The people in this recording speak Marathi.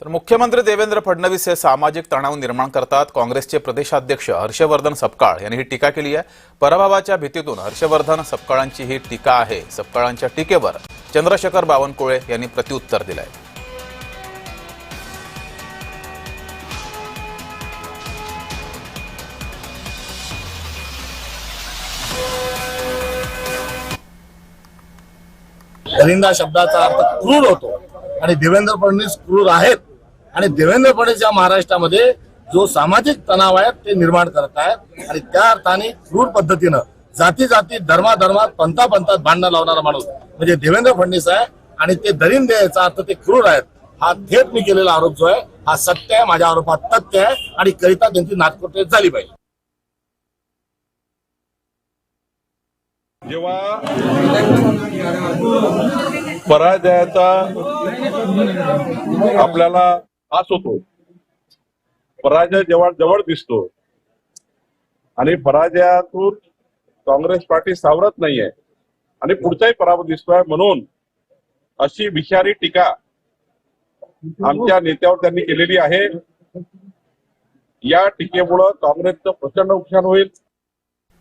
तर मुख्यमंत्री देवेंद्र फडणवीस हे सामाजिक तणाव निर्माण करतात. काँग्रेसचे प्रदेशाध्यक्ष हर्षवर्धन सपकाळ यांनी ही टीका केली आहे. पराभवाच्या भीतीतून हर्षवर्धन सपकाळांची ही टीका आहे. सपकाळांच्या टीकेवर चंद्रशेखर बावनकुळे यांनी प्रत्युत्तर दिलंय. दरिंदा शब्दाचा अर्थ क्रूर होतो. आणि देवेंद्र फडणवीस क्रूर आहेत. आणि देवेंद्र फडणवीस या महाराष्ट्रामध्ये जो सामाजिक तणाव आहे ते निर्माण करत आहेत. आणि त्या अर्थाने क्रूर पद्धतीनं जाती जाती धर्माधर्मात पंथा पंथात भांडणं लावणारा माणूस म्हणजे देवेंद्र फडणवीस आहे. आणि ते दरीन द्यायचा अर्थ ते क्रूर आहेत. हा थेट मी केलेला आरोप जो आहे हा सत्य आहे. माझ्या आरोपात तथ्य आहे. आणि करिता त्यांची नाटकोटे झाली पाहिजे. जेव्हा पराजयाचा आपल्याला आस होतो. पराजय जेव्हा जवळ दिसतो आणि पराजयातून काँग्रेस पार्टी सावरत नाहीये आणि पुढचाही पराभव दिसतोय म्हणून अशी विषारी टीका आमच्या नेत्यावर त्यांनी केलेली आहे. या टीकेमुळं काँग्रेसचं प्रचंड नुकसान होईल.